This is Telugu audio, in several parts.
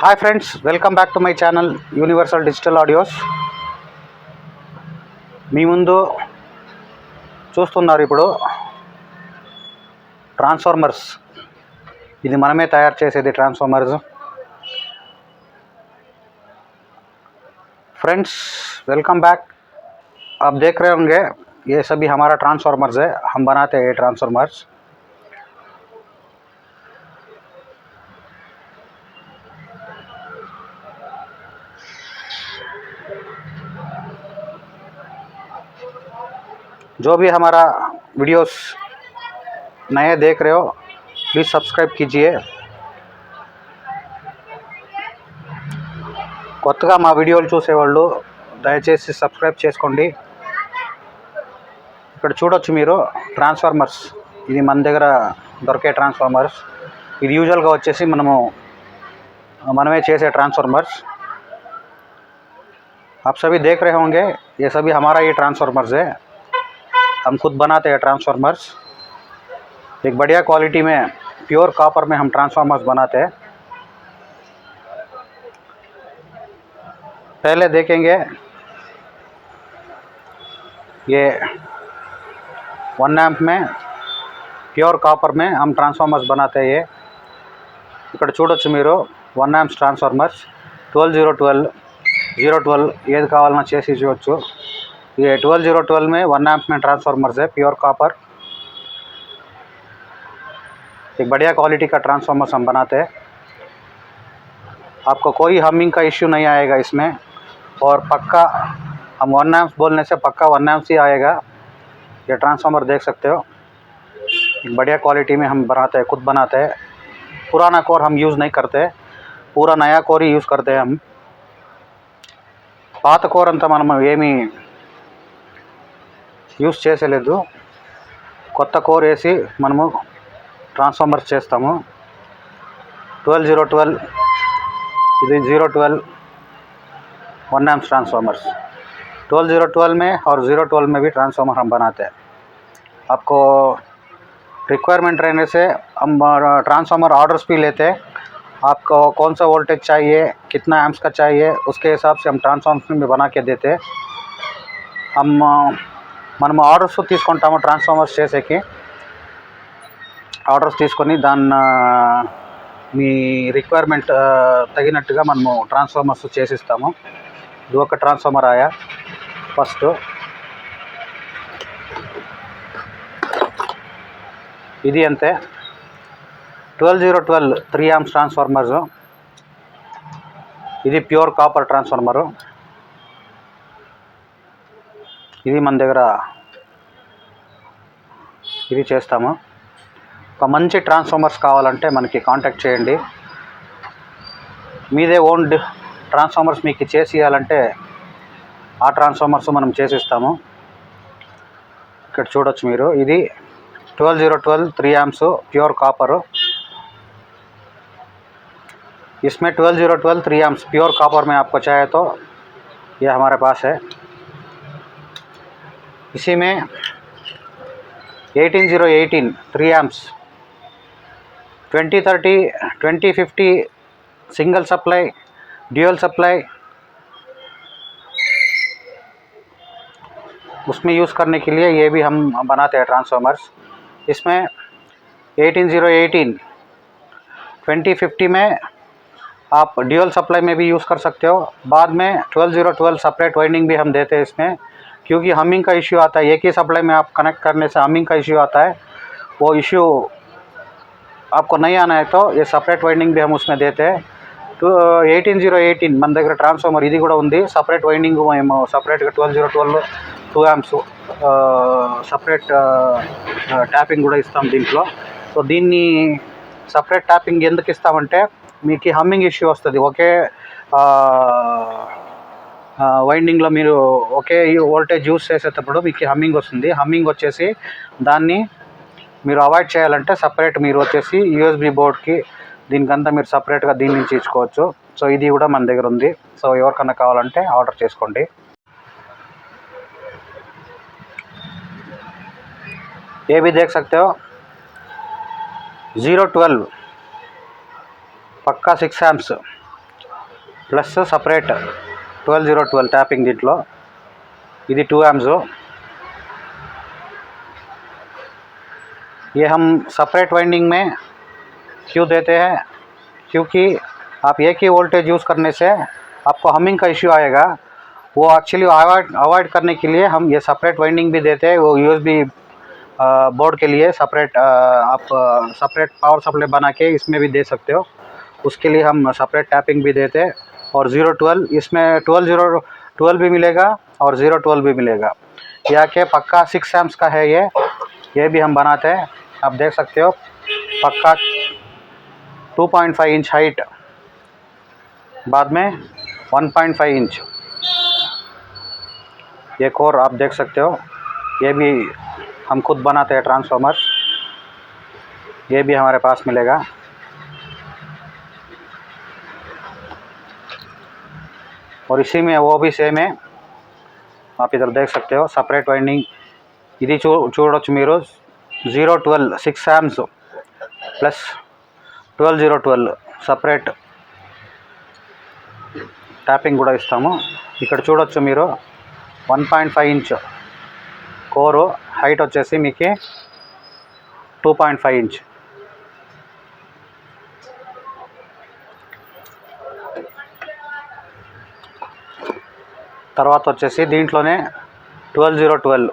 hi friends welcome back to my channel universal digital audios మీ ముందు చూస్తున్నారు ఇప్పుడు ట్రాన్స్ఫార్మర్స్ ఇది మనమే తయారు చేసేది ట్రాన్స్ఫార్మర్స్ फ्रेंड्स वेलकम बैक आप देख रहे होंगे ये सभी हमारा ट्रांसफार्मर्स है हम बनाते हैं ये ट्रांसफार्मर्स जो भी हमारा वीडियोस नए देख रहे हो प्लीज़ सब्सक्राइब कीजिए కొత్తగా మా వీడియోలు చూసేవాళ్ళు దయచేసి సబ్స్క్రైబ్ చేసుకోండి ఇక్కడ చూడొచ్చు మీరు ట్రాన్స్ఫార్మర్స్ ఇది మన దగ్గర దొరికే ట్రాన్స్ఫార్మర్స్ ఇది యూజువల్గా వచ్చేసి మనము మనమే చేసే ట్రాన్స్ఫార్మర్స్ आप सभी देख रहे होंगे ये सभी हमारा ही ट्रांसफार्मर्स है हम खुद बनाते हैं ट्रांसफार्मर्स एक बढ़िया क्वालिटी में प्योर कॉपर में हम ट्रांसफार्मर्स बनाते हैं पहले देखेंगे ये वन एम्प में ప్యూర్ కాపర్ में हम ట్రాన్స్ఫార్మర్స్ बनाते हैं ये ఇక్కడ చూడొచ్చు మీరు one amps transformers twelve zero twelve zero twelve ఏది కావాలన్నా చేసి ఇవ్వచ్చు ये ट्वेल्व जीरो ट्वेल्व में वन एम्प में ट्रांसफार्मर्स है प्योर कॉपर एक बढ़िया क्वालिटी का ट्रांसफार्मर्स हम बनाते हैं आपको कोई हमिंग का इश्यू नहीं आएगा इसमें और पक्का हम वन एम्प्स बोलने से पक्का वन एम्प्स ही आएगा ये ट्रांसफार्मर देख सकते हो एक बढ़िया क्वालिटी में हम बनाते हैं खुद बनाते हैं पुराना कोर हम यूज़ नहीं करते पूरा नया कोर ही यूज़ करते हैं हम పాత కోర్ అంతా మనం ఏమీ యూస్ చేసేలేదు కొత్త కోర్ వేసి మనము ట్రాన్స్ఫార్మర్స్ చేస్తాము ట్వెల్వ్ జీరో ట్వెల్వ్ ఇది zero twelve one amps transformers twelve zero twelve में और ज़ीरो ट्वेल्व में भी ट्रांसफार्मर हम बनाते हैं आपको रिक्वायरमेंट रहने से हम ट्रांसफार्मर ऑर्डर्स भी लेते हैं आपको कौन सा वोल्टेज चाहिए कितना एम्स का चाहिए उसके हिसाब से हम ट्रांसफार्मर में बना के देते हैं हम మనము ఆర్డర్స్ తీసుకుంటాము ట్రాన్స్ఫార్మర్స్ చేసేకి. ఆర్డర్స్ తీసుకొని దాన్ని మీ రిక్వైర్మెంట్ తగినట్టుగా మనము ట్రాన్స్ఫార్మర్స్ చేసిస్తాము. ఇది ఒక ట్రాన్స్ఫార్మర్ ఆయా. ఫస్ట్ ఇది అంతే. Twelve zero twelve three amps transformers. ఇది ప్యూర్ కాపర్ ట్రాన్స్ఫార్మరు. ఇది మన దగ్గర ఇది చేస్తాము ఒక మంచి ట్రాన్స్ఫార్మర్స్ కావాలంటే మనకి కాంటాక్ట్ చేయండి మీదే ఓన్ ట్రాన్స్ఫార్మర్స్ మీకు చేసి ఇవ్వాలంటే ఆ ట్రాన్స్ఫార్మర్స్ మనం చేసిస్తాము ఇక్కడ చూడొచ్చు మీరు ఇది twelve zero twelve three amps pure copper इसमें twelve zero twelve three amps pure copper में आपको चाहिए तो ये हमारे पास है इसी में eighteen zero eighteen three amps twenty thirty twenty fifty single supply dual supply उसमें यूज़ करने के लिए ये भी हम बनाते हैं ट्रांसफार्मर्स इसमें eighteen zero eighteen twenty fifty में आप ड्यूअल सप्लाई में भी यूज़ कर सकते हो. बाद में twelve zero twelve separate winding भी हम देते हैं इसमें. क्योंकि हमिंग का इश्यू आता है एक ही सप्लाई में आप कनेक्ट करने से हमिंग का इश्यू आता है वो इश्यू आपको नहीं आना है तो ये సపరేట్ వైండింగ్ भी हम उसमें देते हैं టూ ఎయిటీన్ జీరో ఎయిటీన్ మన దగ్గర ట్రాన్స్ఫార్మర్ ఇది కూడా ఉంది సపరేట్ వైండింగ్ మేము సపరేట్గా twelve zero twelve two amps separate tapping కూడా ఇస్తాం దీంట్లో సో దీన్ని సపరేట్ ట్యాపింగ్ ఎందుకు ఇస్తామంటే మీకు హమ్మింగ్ ఇష్యూ వస్తుంది ఒకే వైండింగ్లో మీరు ఒకే వోల్టేజ్ యూస్ చేసేటప్పుడు మీకు హమ్మింగ్ వస్తుంది హమ్మింగ్ వచ్చేసి దాన్ని మీరు అవాయిడ్ చేయాలంటే సపరేట్ మీరు వచ్చేసి యూఎస్బి బోర్డ్కి దీనికంతా మీరు సపరేట్గా దీని నుంచి ఇచ్చుకోవచ్చు సో ఇది కూడా మన దగ్గర ఉంది సో ఎవరికన్నా కావాలంటే ఆర్డర్ చేసుకోండి ये भी देख सकते हो ज़ीरो ट्वेल्व पक्का six AIIMS plus separate twelve zero twelve tapping దీంట్లో ఇది టూ एम्स ये हम सेपरेट वाइंडिंग में क्यों देते हैं क्योंकि आप एक ही वोल्टेज यूज़ करने से आपको हमिंग का इश्यू आएगा वो एक्चुअली अवॉइड अवॉइड करने के लिए हम ये सेपरेट वाइंडिंग भी देते हैं वो यूएसबी बोर्ड के लिए सेपरेट आप सेपरेट पावर सप्लाई बना के इसमें भी दे सकते हो उसके लिए हम सेपरेट टैपिंग भी देते हैं और ज़ीरो ट्वेल्व इसमें ट्वेल्व ज़ीरो ट्वेल्व भी मिलेगा और ज़ीरो ट्वेल्व भी मिलेगा। यह के पक्का सिक्स एम्स का है ये। ये भी हम बनाते हैं। आप देख सकते हो, पक्का 2.5 इंच हाइट बाद में 1.5 इंच एक और आप देख सकते हो, ये भी हम खुद बनाते हैं ट्रांसफार्मर ये भी हमारे पास मिलेगा। और इसी में वो भी सेम है आप इधर देख सकते हो సపరేట్ వైండింగ్ ఇది చూ చూడొచ్చు మీరు zero twelve six amps plus twelve zero twelve separate tapping కూడా ఇస్తాము ఇక్కడ చూడొచ్చు మీరు one point five inch core height వచ్చేసి మీకు టూ పాయింట్ ఫైవ్ ఇంచ్ తర్వాత వచ్చేసి దీంట్లోనే ట్వెల్వ్ జీరో ట్వెల్వ్.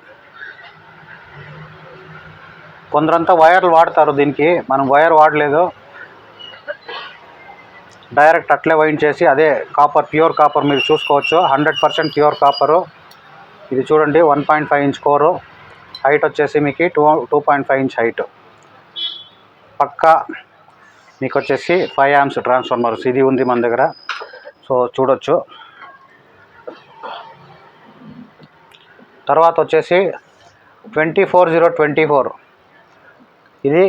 కొందరంతా వైర్లు వాడతారు దీనికి. మనం వైర్ వాడలేదు. డైరెక్ట్ అట్లే వైండ్ చేసి అదే కాపర్ ప్యూర్ కాపర్ మీరు చూసుకోవచ్చు. Hundred percent pure copper. ఇది చూడండి one point five inch core. Height వచ్చేసి మీకు two two point five inch height. పక్కా మీకు వచ్చేసి ఫైవ్ యామ్స్ ట్రాన్స్ఫార్మర్స్. ఇది ఉంది మన దగ్గర. సో చూడొచ్చు. తర్వాత వచ్చేసి twenty four zero twenty four. ఇది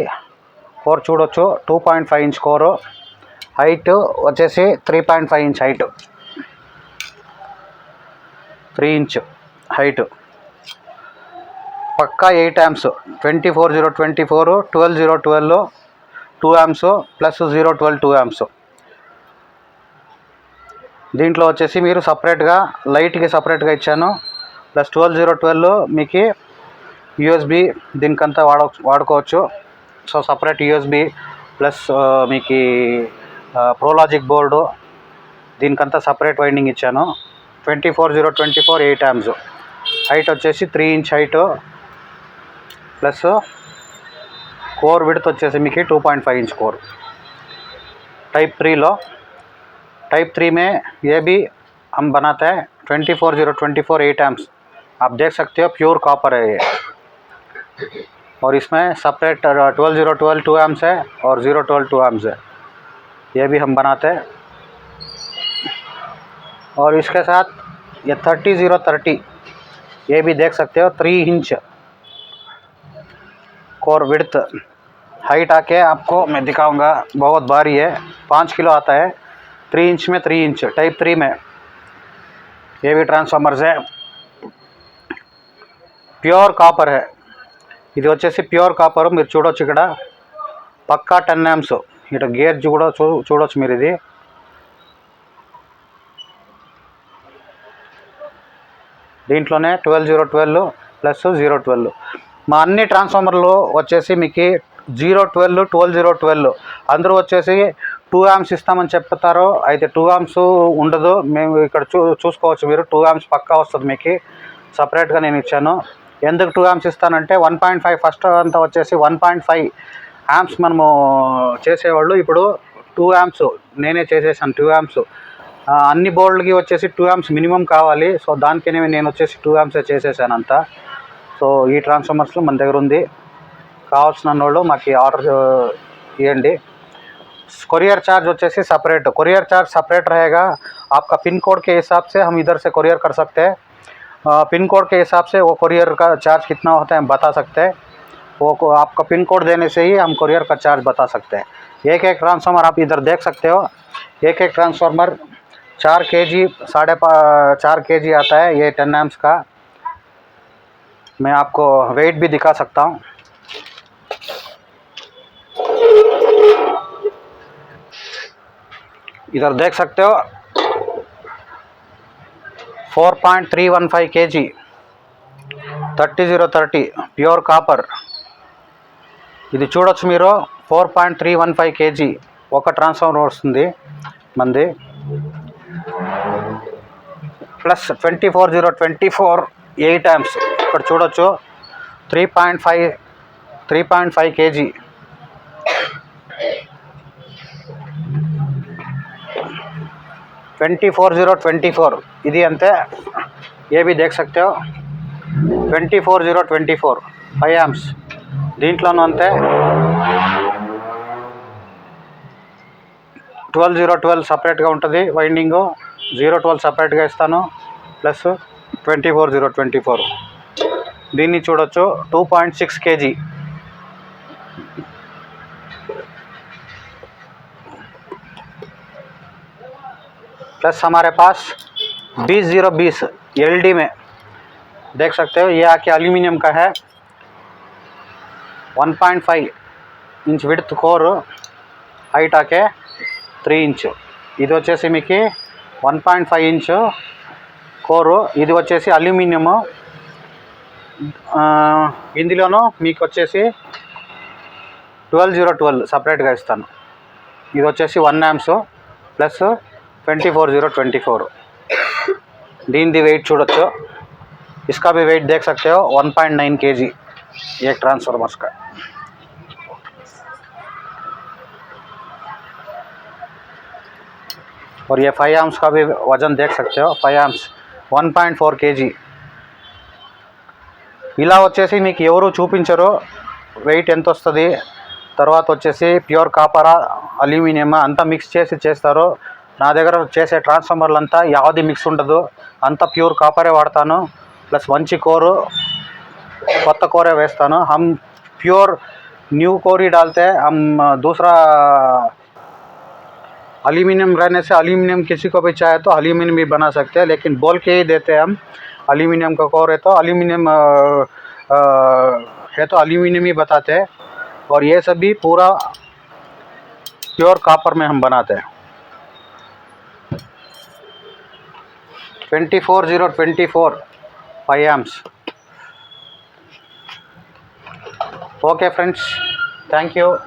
కోర్ చూడొచ్చు. Two point five inch core height వచ్చేసి three point five inch height three inch height పక్కా eight amps twenty four zero twenty four twelve zero twelve two amps plus zero twelve two amps దీంట్లో వచ్చేసి మీరు సపరేట్గా లైట్కి సపరేట్గా ఇచ్చాను. ప్లస్ ట్వెల్వ్ జీరో ట్వెల్వ్ మీకు యూఎస్బి దీనికంతా వాడ వాడుకోవచ్చు సో సపరేట్ యూఎస్బి ప్లస్ మీకు ప్రోలాజిక్ బోర్డు దీనికంతా సపరేట్ వైండింగ్ ఇచ్చాను twenty four zero twenty four eight amps height వచ్చేసి three inch height plus core width వచ్చేసి మీకు two point five inch core type three लो टाइप थ्री में ये भी हम बनाते हैं twenty four zero twenty four eight amps आप देख सकते हो प्योर कॉपर है ये। और इसमें separate twelve zero twelve two amps है और ज़ीरो ट्वेल्व टू एम्स है। ये भी हम बनाते हैं। और इसके साथ ये थर्टी ज़ीरो थर्टी ये भी देख सकते हो three inch core width height आके आपको मैं दिखाऊँगा, बहुत भारी है, पाँच किलो आता है। थ्री इंच में थ्री इंच टाइप थ्री में। ये भी ट्रांसफार्मर्स है। ప్యూర్ కాపర్ హే. ఇది వచ్చేసి ప్యూర్ కాపర్ మీరు చూడొచ్చు ఇక్కడ. పక్కా టెన్ యామ్స్ ఇటు గేర్జ్ కూడా చూ చూడొచ్చు మీరు ఇది. దీంట్లోనే twelve zero twelve plus zero twelve. మా అన్ని ట్రాన్స్ఫార్మర్లు వచ్చేసి మీకు zero twelve twelve zero twelve. అందరూ వచ్చేసి టూ యామ్స్ ఇస్తామని చెప్తారు అయితే టూ ఆమ్స్ ఉండదు. మేము ఇక్కడ చూ చూసుకోవచ్చు మీరు. టూ యామ్స్ పక్కా వస్తుంది మీకు. సపరేట్గా నేను ఇచ్చాను. ఎందుకు టూ యామ్స్ ఇస్తానంటే వన్ పాయింట్ ఫైవ్ ఫస్ట్ అంతా వచ్చేసి వన్ పాయింట్ ఫైవ్ యామ్స్ మనము చేసేవాళ్ళు ఇప్పుడు టూ యామ్స్ నేనే చేసేసాను టూ యామ్స్ అన్ని బోర్డులకి వచ్చేసి టూ యామ్స్ మినిమం కావాలి సో దానికనే నేను వచ్చేసి టూ యామ్సే చేసేసాను అంతా సో ఈ ట్రాన్స్ఫార్మర్స్ మన దగ్గర ఉంది కావాల్సిన వాళ్ళు మాకు ఆర్డర్ ఇవ్వండి कोरियर चार्ज వచ్చేసి सेपरेट कोरियर चार्ज सेपरेट रहेगा आपका पिन कोड के हिसाब से हम इधर से कोरियर कर सकते हैं पिन कोड के हिसाब से वो कोरियर का चार्ज कितना होता है हम बता सकते हैं। वो आपका पिन कोड देने से ही हम कोरियर का चार्ज बता सकते हैं। एक एक ट्रांसफार्मर आप इधर देख सकते हो। एक एक ट्रांसफार्मर चार के जी साढ़े चार के जी आता है ये टेन एम्स का। मैं आपको वेट भी दिखा सकता हूँ। इधर देख सकते हो four point three one five KG thirty zero thirty pure copper. ఇది చూడొచ్చు మీరు four point three one five KG. ఒక ట్రాన్స్ఫార్మర్ వస్తుంది మంది. Plus twenty four zero twenty four eight amps ఇక్కడ చూడొచ్చు three point five three point five KG. twenty four zero twenty four ఇది అంతే ఏ भी देख सकते हो twenty four zero twenty four five amps దీంట్లోనూ అంతే ట్వెల్వ్ జీరో ట్వెల్వ్ సపరేట్గా ఉంటుంది వైండింగు జీరో ట్వెల్వ్ సపరేట్గా ఇస్తాను plus twenty four zero twenty four దీన్ని చూడొచ్చు two point six KG plus हमारे पास बीस जीरो बीस एल में देख सकते हो ये आके एल्यूमिनियम का है 1.5 ఇంచ్ విడ్త్ కోర్ హైట్ ఆకే త్రీ ఇంచ్ ఇది వచ్చేసి మీకు వన్ పాయింట్ ఫైవ్ ఇంచ్ కోరు ఇది వచ్చేసి అల్యూమినియము ఇందులోనూ మీకు వచ్చేసి ట్వెల్వ్ జీరో ట్వెల్వ్ సపరేట్గా ఇస్తాను ఇది వచ్చేసి one amps plus twenty four zero twenty four दीन दी वेट చూడొచ్చు इसका भी वेट देख सकते हो 1.9 केजी एक ट्रांसफार्मर्स का और ये फाइव आर्म्स का भी वजन देख सकते हो फाइव आर्म्स 1.4 కేజీ ఇలా వచ్చేసి మీకు ఎవరు చూపించరు వెయిట్ ఎంత వస్తుంది తర్వాత వచ్చేసి ప్యూర్ కాపరా అల్యూమినియం అంతా మిక్స్ చేసి చేస్తారు నా దగ్గర చేసే ట్రాన్స్ఫార్మర్లు అంతా యావది మిక్స్ ఉండదు అంతా ప్యూర్ కాపరే వాడతాను ప్లస్ మంచి కోరు కొత్త కోరే వేస్తాను హమ్ ప్యూర్ न्यू कोर ही डालते हैं हम दूसरा एल्यूमिनियम रहने से एल्यूमिनियम किसी को भी चाहे तो एल्यूमिनियम भी बना सकते हैं लेकिन बोल के ही देते हैं हम एल्यूमिनियम का कोर है तो एल्यूमिनियम है तो एल्यूमिनियम ही बताते हैं और ये सब भी पूरा प्योर कापर में हम बनाते हैं 24024 5 amps. Okay friends. Thank you.